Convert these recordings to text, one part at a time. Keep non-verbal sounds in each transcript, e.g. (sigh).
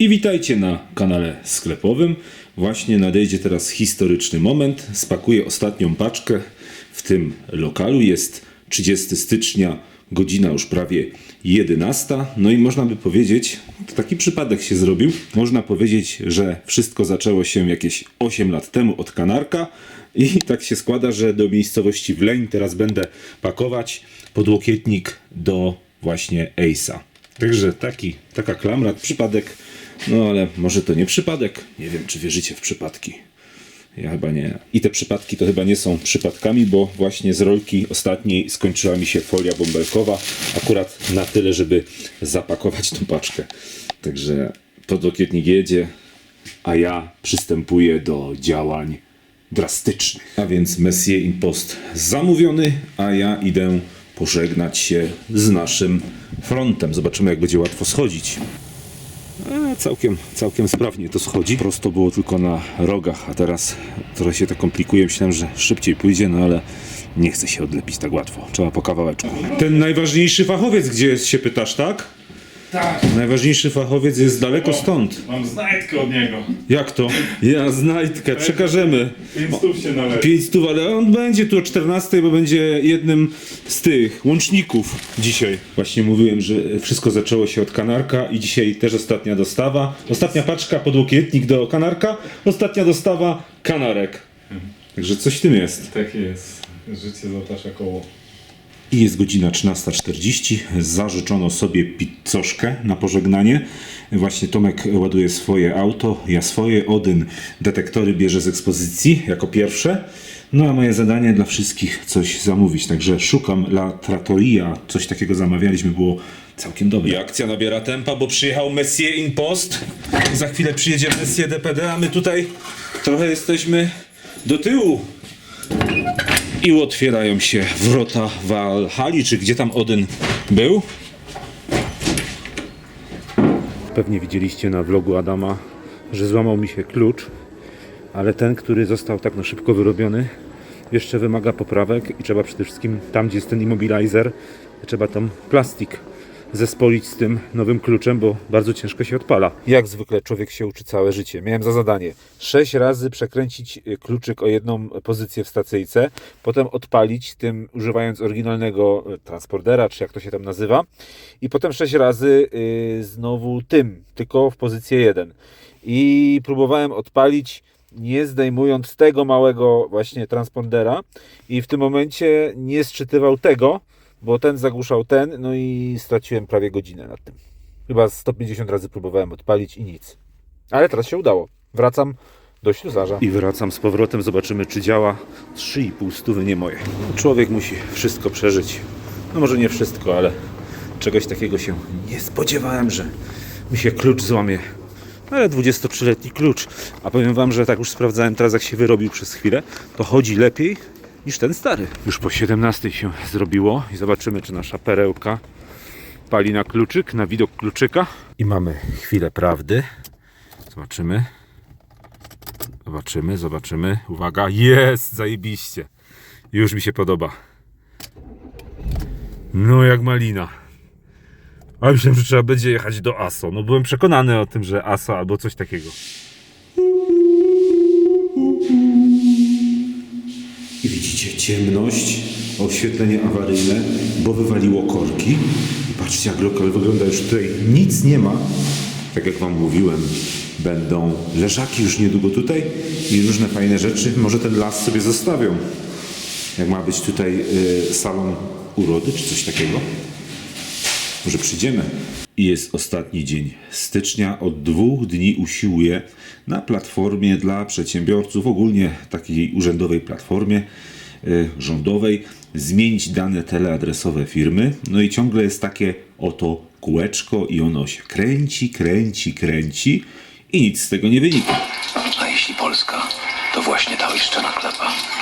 I witajcie na kanale sklepowym. Właśnie nadejdzie teraz historyczny moment. Spakuję ostatnią paczkę w tym lokalu. Jest 30 stycznia, godzina już prawie 11. No i można by powiedzieć, to taki przypadek się zrobił. Można powiedzieć, że wszystko zaczęło się jakieś 8 lat temu od kanarka. I tak się składa, że do miejscowości Wleń teraz będę pakować podłokietnik do właśnie Ace'a. Także taki, taka klamra, przypadek, no ale może to nie przypadek. Nie wiem, czy wierzycie w przypadki. Ja chyba nie. I te przypadki to chyba nie są przypadkami, bo właśnie z rolki ostatniej skończyła mi się folia bąbelkowa, akurat na tyle, żeby zapakować tą paczkę. Także podłokietnik jedzie, a ja przystępuję do działań drastycznych. A więc Messier Impost zamówiony, a ja idę pożegnać się z naszym frontem. Zobaczymy, jak będzie łatwo schodzić. A, całkiem, całkiem sprawnie to schodzi. Prosto było tylko na rogach, a teraz trochę się to komplikuje. Myślałem, że szybciej pójdzie, no ale nie chce się odlepić tak łatwo. Trzeba po kawałeczku. Ten najważniejszy fachowiec, gdzie jest, się pytasz, tak? Tak, Najważniejszy fachowiec jest daleko stąd. mam znajdkę od niego. Jak to? Ja znajdkę, przekażemy. 5 stów się należy. 5 stów, ale on będzie tu o 14, bo będzie jednym z tych łączników dzisiaj. Właśnie mówiłem, że wszystko zaczęło się od kanarka i dzisiaj też ostatnia dostawa. Ostatnia paczka, podłokietnik do kanarka, ostatnia dostawa kanarek. Także coś w tym jest. Tak jest. Życie zatacza koło. I jest godzina 13.40. Zażyczono sobie pizzoszkę na pożegnanie. Właśnie Tomek ładuje swoje auto, ja swoje. Odyn detektory bierze z ekspozycji jako pierwsze. No a moje zadanie dla wszystkich coś zamówić. Także szukam La Trattoria. Coś takiego zamawialiśmy, było całkiem dobre. I akcja nabiera tempa, bo przyjechał Messier in Post. Za chwilę przyjedzie Messier DPD, a my tutaj trochę jesteśmy do tyłu. I otwierają się wrota Walhali, czy gdzie tam Odyn był. Pewnie widzieliście na vlogu Adama, że złamał mi się klucz, ale ten, który został tak na szybko wyrobiony, jeszcze wymaga poprawek i trzeba przede wszystkim tam, gdzie jest ten immobilizer, trzeba tam plastik zespolić z tym nowym kluczem, bo bardzo ciężko się odpala. Jak zwykle człowiek się uczy całe życie. Miałem za zadanie sześć razy przekręcić y, kluczyk o jedną pozycję w stacyjce, potem odpalić tym używając oryginalnego y, transpordera, czy jak to się tam nazywa, i potem sześć razy y, znowu tym, tylko w pozycję 1. I próbowałem odpalić nie zdejmując tego małego właśnie transpondera i w tym momencie nie sczytywał tego, bo ten zagłuszał ten, no i straciłem prawie godzinę nad tym. Chyba 150 razy próbowałem odpalić i nic. Ale teraz się udało. Wracam do ślusarza. I wracam z powrotem, zobaczymy czy działa. 3,5 stówy nie moje. Człowiek musi wszystko przeżyć. No może nie wszystko, ale czegoś takiego się nie spodziewałem, że mi się klucz złamie. Ale 23-letni klucz. A powiem wam, że tak już sprawdzałem teraz jak się wyrobił przez chwilę, to chodzi lepiej niż ten stary. Już po 17 się zrobiło i zobaczymy czy nasza perełka pali na kluczyk, na widok kluczyka. I mamy chwilę prawdy. Zobaczymy. Zobaczymy, zobaczymy. Uwaga, jest, zajebiście. Już mi się podoba. No jak malina. A myślałem, że trzeba będzie jechać do ASO. No byłem przekonany o tym, że ASO albo coś takiego. I widzicie ciemność, oświetlenie awaryjne, bo wywaliło korki. I patrzcie jak lokal wygląda, już tutaj nic nie ma. Tak jak wam mówiłem, będą leżaki już niedługo tutaj i różne fajne rzeczy. Może ten las sobie zostawią. Jak ma być tutaj y, salon urody czy coś takiego. Może przyjdziemy. I jest ostatni dzień stycznia. Od dwóch dni usiłuję na platformie dla przedsiębiorców, ogólnie takiej urzędowej platformie y, rządowej, zmienić dane teleadresowe firmy. No i ciągle jest takie oto kółeczko i ono się kręci, kręci, kręci i nic z tego nie wynika. A jeśli Polska, to właśnie ta oiszczona klapa.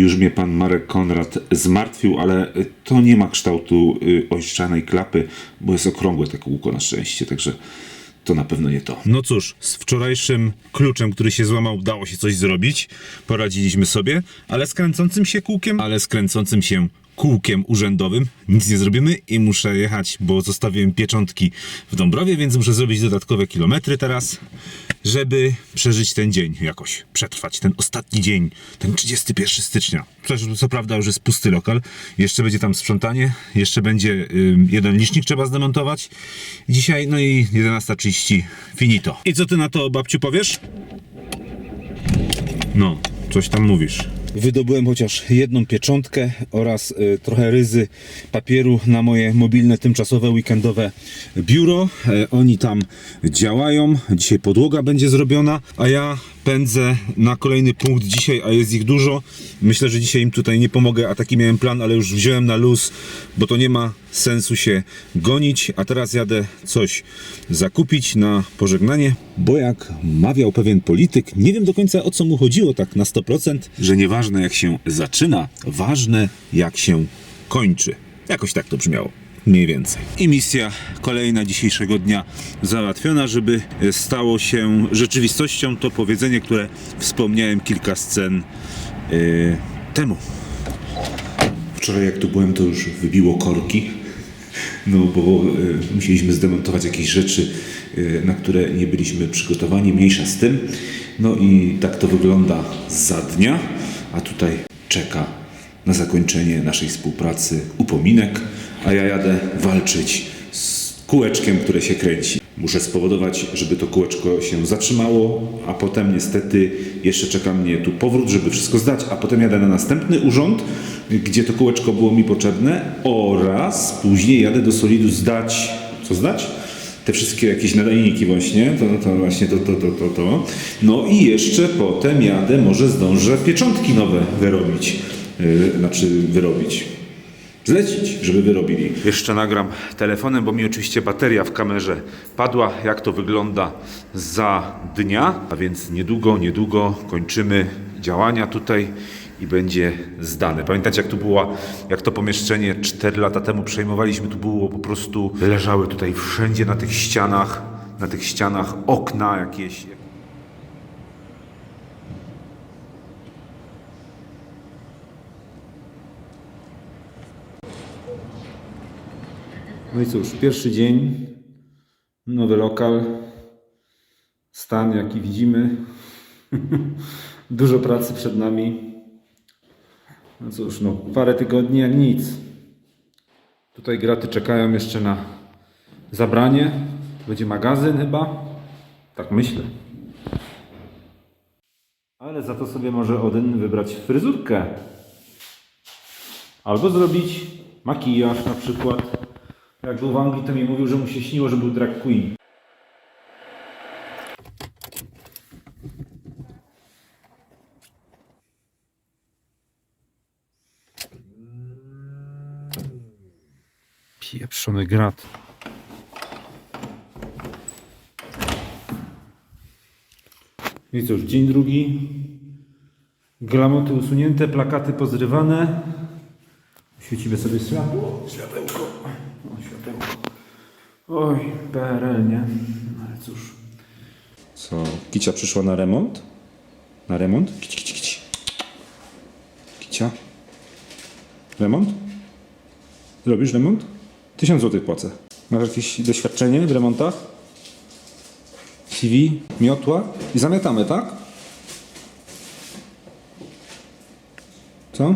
Już mnie pan Marek Konrad zmartwił, ale to nie ma kształtu y, ościanej klapy, bo jest okrągłe takie kółko na szczęście, także to na pewno nie to. No cóż, z wczorajszym kluczem, który się złamał, udało się coś zrobić. Poradziliśmy sobie, ale z kręcącym się kółkiem, ale z kręcącym się kółkiem urzędowym. Nic nie zrobimy i muszę jechać, bo zostawiłem pieczątki w Dąbrowie, więc muszę zrobić dodatkowe kilometry teraz, żeby przeżyć ten dzień jakoś, przetrwać ten ostatni dzień, ten 31 stycznia. Przecież co prawda już jest pusty lokal, jeszcze będzie tam sprzątanie, jeszcze będzie jeden licznik trzeba zdemontować. Dzisiaj, no i 11.30 finito. I co ty na to, babciu, powiesz? No, coś tam mówisz. Wydobyłem chociaż jedną pieczątkę oraz y, trochę ryzy papieru na moje mobilne, tymczasowe, weekendowe biuro. E, oni tam działają. Dzisiaj podłoga będzie zrobiona, a ja pędzę na kolejny punkt dzisiaj, a jest ich dużo. Myślę, że dzisiaj im tutaj nie pomogę, a taki miałem plan, ale już wziąłem na luz, bo to nie ma sensu się gonić. A teraz jadę coś zakupić na pożegnanie, bo jak mawiał pewien polityk, nie wiem do końca o co mu chodziło tak na 100%, że nieważne jak się zaczyna, ważne jak się kończy. Jakoś tak to brzmiało. Mniej więcej. I misja kolejna dzisiejszego dnia załatwiona, żeby stało się rzeczywistością to powiedzenie, które wspomniałem kilka scen yy, temu. Wczoraj jak tu byłem, to już wybiło korki. No bo y, musieliśmy zdemontować jakieś rzeczy, y, na które nie byliśmy przygotowani, mniejsza z tym. No i tak to wygląda za dnia, a tutaj czeka na zakończenie naszej współpracy upominek, a ja jadę walczyć z kółeczkiem, które się kręci. Muszę spowodować, żeby to kółeczko się zatrzymało, a potem niestety jeszcze czeka mnie tu powrót, żeby wszystko zdać, a potem jadę na następny urząd, gdzie to kółeczko było mi potrzebne oraz później jadę do Solidu zdać, co zdać? Te wszystkie jakieś nadajniki właśnie, to, to właśnie to, to, to, to, to. No i jeszcze potem jadę, może zdążę pieczątki nowe wyrobić, yy, znaczy wyrobić, zlecić, żeby wyrobili. Jeszcze nagram telefonem, bo mi oczywiście bateria w kamerze padła. Jak to wygląda za dnia, a więc niedługo, niedługo kończymy działania tutaj i będzie zdane. Pamiętacie jak tu była, jak to pomieszczenie 4 lata temu przejmowaliśmy, tu było po prostu, leżały tutaj wszędzie na tych ścianach, na tych ścianach okna jakieś. No i cóż, pierwszy dzień, nowy lokal, stan jaki widzimy, (laughs) dużo pracy przed nami. No cóż, no parę tygodni jak nic. Tutaj graty czekają jeszcze na zabranie. Będzie magazyn chyba, tak myślę. Ale za to sobie może Odyn wybrać fryzurkę. Albo zrobić makijaż na przykład. Jak był w Anglii, to mi mówił, że mu się śniło, że był drag queen. Pieprzony grat. I cóż, dzień drugi. Glamoty usunięte, plakaty pozrywane. Świecimy sobie światło. Światełko. Oj, PRL, nie? No ale cóż. Co, Kicia przyszła na remont? Na remont? Kici, kici, kici. Kicia? Remont? Zrobisz remont? Tysiąc złotych płacę. Masz jakieś doświadczenie w remontach? CV, miotła i zamiatamy, tak? Co?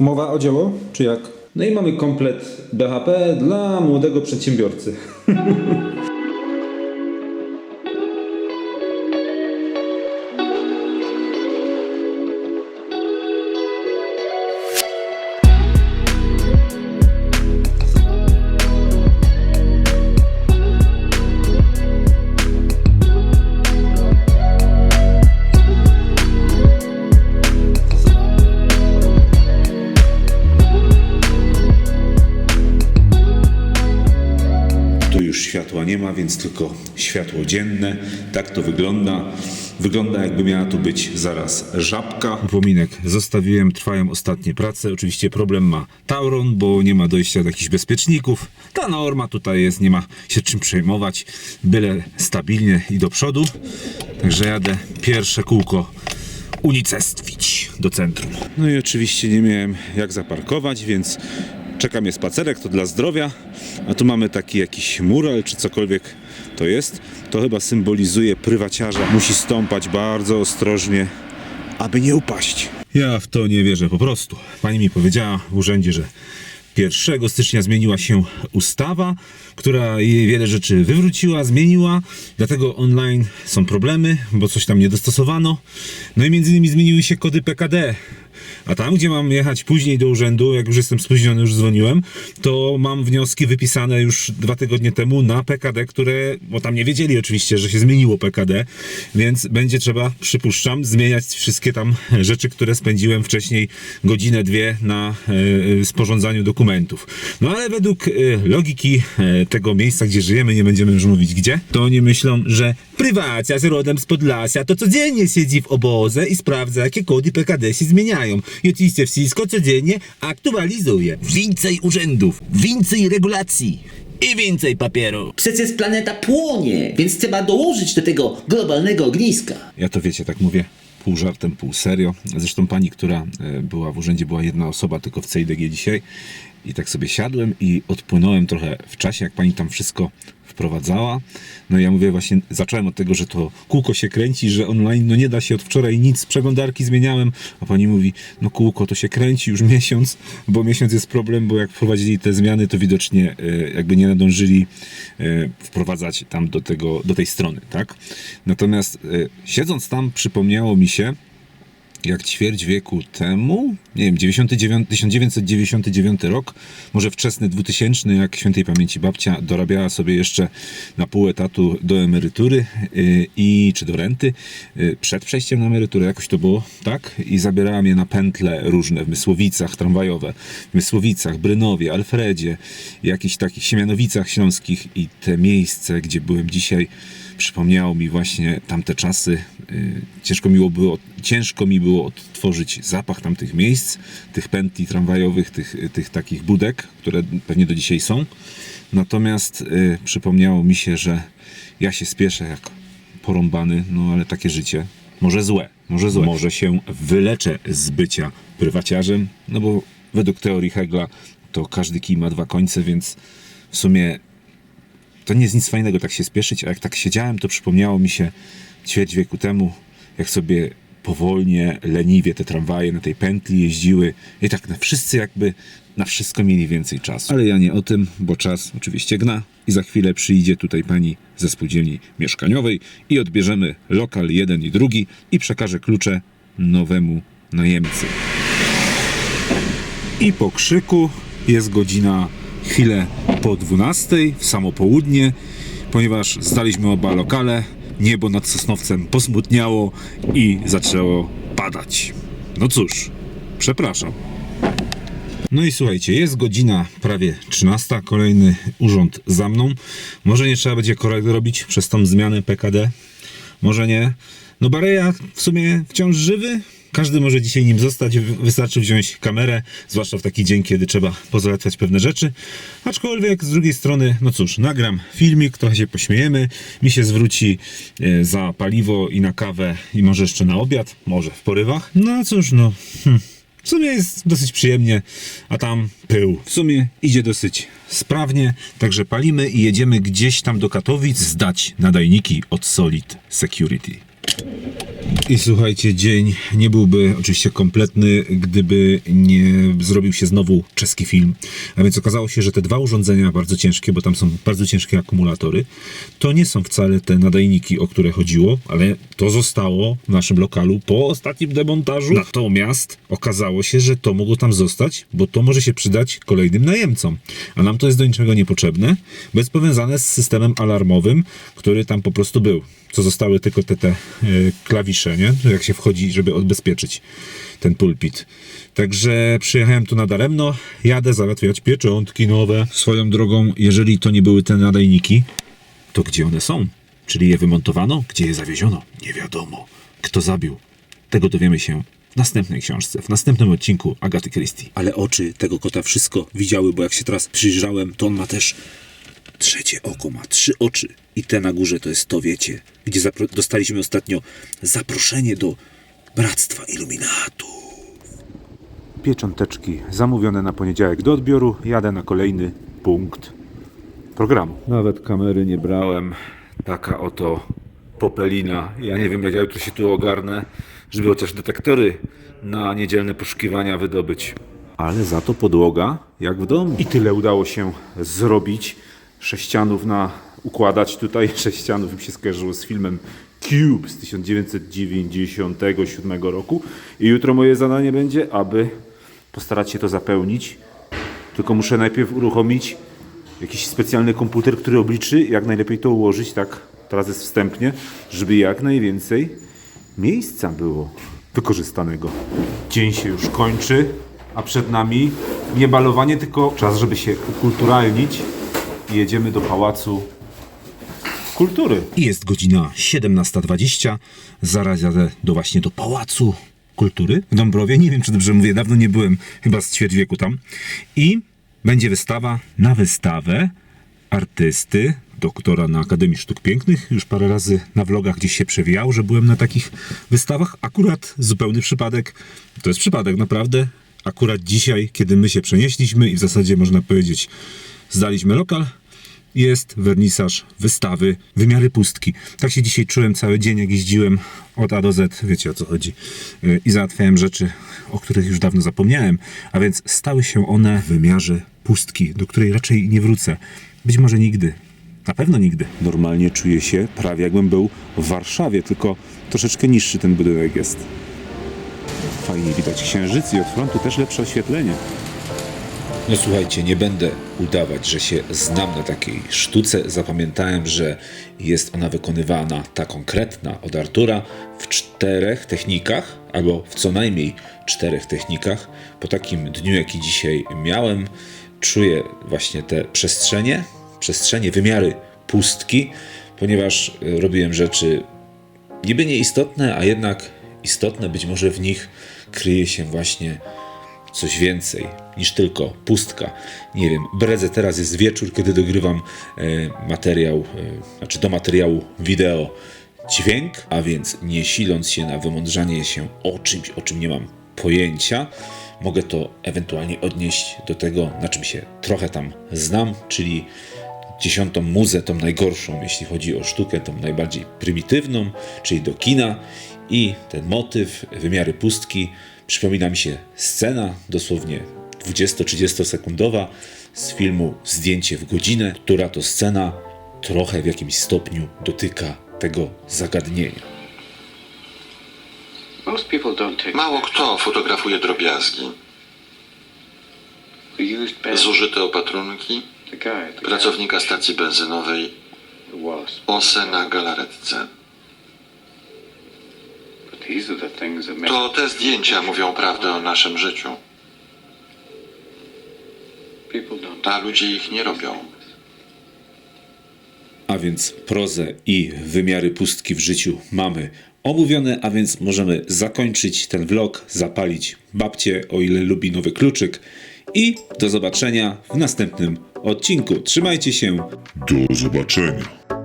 Umowa o dzieło, czy jak? No i mamy komplet BHP dla młodego przedsiębiorcy. (laughs) już światła nie ma, więc tylko światło dzienne. Tak to wygląda. Wygląda jakby miała tu być zaraz żabka. Upominek zostawiłem, trwają ostatnie prace. Oczywiście problem ma Tauron, bo nie ma dojścia do jakichś bezpieczników. Ta norma tutaj jest, nie ma się czym przejmować. Byle stabilnie i do przodu. Także jadę pierwsze kółko unicestwić do centrum. No i oczywiście nie miałem jak zaparkować, więc czeka mnie spacerek, to dla zdrowia. A tu mamy taki jakiś mural, czy cokolwiek to jest. To chyba symbolizuje prywaciarza. Musi stąpać bardzo ostrożnie, aby nie upaść. Ja w to nie wierzę po prostu. Pani mi powiedziała w urzędzie, że 1 stycznia zmieniła się ustawa, która wiele rzeczy wywróciła, zmieniła, dlatego online są problemy, bo coś tam nie dostosowano. No i między innymi zmieniły się kody PKD. A tam, gdzie mam jechać później do urzędu, jak już jestem spóźniony, już dzwoniłem, to mam wnioski wypisane już dwa tygodnie temu na PKD, które, bo tam nie wiedzieli oczywiście, że się zmieniło PKD, więc będzie trzeba, przypuszczam, zmieniać wszystkie tam rzeczy, które spędziłem wcześniej godzinę, dwie na e, sporządzaniu dokumentów. No ale według e, logiki e, tego miejsca, gdzie żyjemy, nie będziemy już mówić gdzie, to oni myślą, że prywacja z rodem z Podlasia to codziennie siedzi w obozie i sprawdza, jakie kody PKD się zmieniają. I oczywiście wszystko codziennie aktualizuje. Więcej urzędów, więcej regulacji i więcej papieru. Przecież planeta płonie, więc trzeba dołożyć do tego globalnego ogniska. Ja to wiecie, tak mówię pół żartem, pół serio. Zresztą pani, która e, była w urzędzie, była jedna osoba tylko w CIDG dzisiaj. I tak sobie siadłem i odpłynąłem trochę w czasie, jak pani tam wszystko wprowadzała. No i ja mówię właśnie, zacząłem od tego, że to kółko się kręci, że online no nie da się od wczoraj nic, przeglądarki zmieniałem, a pani mówi, no kółko to się kręci już miesiąc, bo miesiąc jest problem, bo jak wprowadzili te zmiany, to widocznie e, jakby nie nadążyli e, wprowadzać tam do tego, do tej strony, tak? Natomiast e, siedząc tam przypomniało mi się, jak ćwierć wieku temu, nie wiem, 99, 1999 rok, może wczesny 2000, jak świętej pamięci babcia dorabiała sobie jeszcze na pół etatu do emerytury yy, i czy do renty yy, przed przejściem na emeryturę, jakoś to było, tak? I zabierała mnie na pętle różne w Mysłowicach tramwajowe, w Mysłowicach, Brynowie, Alfredzie, jakichś takich Siemianowicach śląskich i te miejsce, gdzie byłem dzisiaj, przypomniało mi właśnie tamte czasy. Yy, Ciężko mi było, ciężko mi było odtworzyć zapach tamtych miejsc, tych pętli tramwajowych, tych, tych takich budek, które pewnie do dzisiaj są. Natomiast yy, przypomniało mi się, że ja się spieszę jak porąbany, no ale takie życie. Może złe, może złe. Może się wyleczę z bycia prywaciarzem, no bo według teorii Hegla to każdy kij ma dwa końce, więc w sumie to nie jest nic fajnego tak się spieszyć, a jak tak siedziałem, to przypomniało mi się ćwierć wieku temu, jak sobie powolnie, leniwie te tramwaje na tej pętli jeździły i tak na wszyscy jakby na wszystko mieli więcej czasu. Ale ja nie o tym, bo czas oczywiście gna i za chwilę przyjdzie tutaj pani ze spółdzielni mieszkaniowej i odbierzemy lokal jeden i drugi i przekaże klucze nowemu najemcy. I po krzyku jest godzina chwilę po 12 w samo południe, ponieważ zdaliśmy oba lokale, niebo nad Sosnowcem posmutniało i zaczęło padać. No cóż, przepraszam. No i słuchajcie, jest godzina prawie 13, kolejny urząd za mną. Może nie trzeba będzie korekt robić przez tą zmianę PKD, może nie. No Bareja w sumie wciąż żywy. Każdy może dzisiaj nim zostać. Wystarczy wziąć kamerę, zwłaszcza w taki dzień, kiedy trzeba pozałatwiać pewne rzeczy. Aczkolwiek z drugiej strony, no cóż, nagram filmik, trochę się pośmiejemy. Mi się zwróci e, za paliwo i na kawę i może jeszcze na obiad, może w porywach. No cóż, no. Hm. W sumie jest dosyć przyjemnie, a tam pył. W sumie idzie dosyć sprawnie, także palimy i jedziemy gdzieś tam do Katowic zdać nadajniki od Solid Security. I słuchajcie, dzień nie byłby oczywiście kompletny, gdyby nie zrobił się znowu czeski film. A więc okazało się, że te dwa urządzenia bardzo ciężkie, bo tam są bardzo ciężkie akumulatory, to nie są wcale te nadajniki, o które chodziło, ale to zostało w naszym lokalu po ostatnim demontażu. Natomiast okazało się, że to mogło tam zostać, bo to może się przydać kolejnym najemcom. A nam to jest do niczego niepotrzebne, bo jest powiązane z systemem alarmowym, który tam po prostu był co zostały tylko te, te e, klawisze, nie? Jak się wchodzi, żeby odbezpieczyć ten pulpit. Także przyjechałem tu nadaremno, jadę załatwiać pieczątki nowe. Swoją drogą, jeżeli to nie były te nadajniki, to gdzie one są? Czyli je wymontowano? Gdzie je zawieziono? Nie wiadomo. Kto zabił? Tego dowiemy się w następnej książce, w następnym odcinku Agaty Christie. Ale oczy tego kota wszystko widziały, bo jak się teraz przyjrzałem, to on ma też trzecie oko, ma trzy oczy. I te na górze to jest to, wiecie, gdzie dostaliśmy ostatnio zaproszenie do Bractwa Iluminatu. Piecząteczki zamówione na poniedziałek do odbioru. Jadę na kolejny punkt programu. Nawet kamery nie brałem. Taka oto popelina. Ja nie wiem, jak ja jutro się tu ogarnę, żeby chociaż detektory na niedzielne poszukiwania wydobyć. Ale za to podłoga jak w domu. I tyle udało się zrobić. Sześcianów na układać tutaj. (laughs) Sześcianów mi się skojarzyło z filmem Cube z 1997 roku. I jutro moje zadanie będzie, aby postarać się to zapełnić. Tylko muszę najpierw uruchomić jakiś specjalny komputer, który obliczy, jak najlepiej to ułożyć, tak teraz jest wstępnie, żeby jak najwięcej miejsca było wykorzystanego. Dzień się już kończy, a przed nami nie balowanie, tylko czas, żeby się ukulturalnić i jedziemy do Pałacu Kultury. Jest godzina 17.20. Zaraz jadę do właśnie do Pałacu Kultury w Dąbrowie. Nie wiem, czy dobrze mówię, dawno nie byłem, chyba z ćwierć wieku tam. I będzie wystawa na wystawę artysty, doktora na Akademii Sztuk Pięknych. Już parę razy na vlogach gdzieś się przewijało, że byłem na takich wystawach. Akurat zupełny przypadek. To jest przypadek, naprawdę. Akurat dzisiaj, kiedy my się przenieśliśmy i w zasadzie można powiedzieć zdaliśmy lokal, jest wernisaż wystawy Wymiary Pustki. Tak się dzisiaj czułem cały dzień, jak jeździłem od A do Z, wiecie o co chodzi, Yy, i załatwiałem rzeczy, o których już dawno zapomniałem, a więc stały się one w wymiarze pustki, do której raczej nie wrócę. Być może nigdy. Na pewno nigdy. Normalnie czuję się prawie jakbym był w Warszawie, tylko troszeczkę niższy ten budynek jest. Fajnie widać księżyc i od frontu też lepsze oświetlenie. No słuchajcie, nie będę udawać, że się znam na takiej sztuce. Zapamiętałem, że jest ona wykonywana, ta konkretna od Artura, w czterech technikach, albo w co najmniej czterech technikach. Po takim dniu, jaki dzisiaj miałem, czuję właśnie te przestrzenie, przestrzenie, wymiary pustki, ponieważ y, robiłem rzeczy niby nieistotne, a jednak istotne, być może w nich kryje się właśnie coś więcej niż tylko pustka. Nie wiem, bredzę teraz jest wieczór, kiedy dogrywam e, materiał, e, znaczy do materiału wideo dźwięk, a więc nie siląc się na wymądrzanie się o czymś, o czym nie mam pojęcia, mogę to ewentualnie odnieść do tego, na czym się trochę tam znam, czyli dziesiątą muzę, tą najgorszą, jeśli chodzi o sztukę, tą najbardziej prymitywną, czyli do kina. I ten motyw, wymiary pustki, przypomina mi się scena, dosłownie 20-30 sekundowa z filmu Zdjęcie w godzinę, która to scena trochę w jakimś stopniu dotyka tego zagadnienia. Mało kto fotografuje drobiazgi. Zużyte opatrunki pracownika stacji benzynowej. Ose na galaretce. To te zdjęcia mówią prawdę o naszym życiu, people don't a ludzie ich nie robią. A więc prozę i wymiary pustki w życiu mamy omówione, a więc możemy zakończyć ten vlog, zapalić babcię, o ile lubi nowy kluczyk i do zobaczenia w następnym odcinku. Trzymajcie się. Do zobaczenia.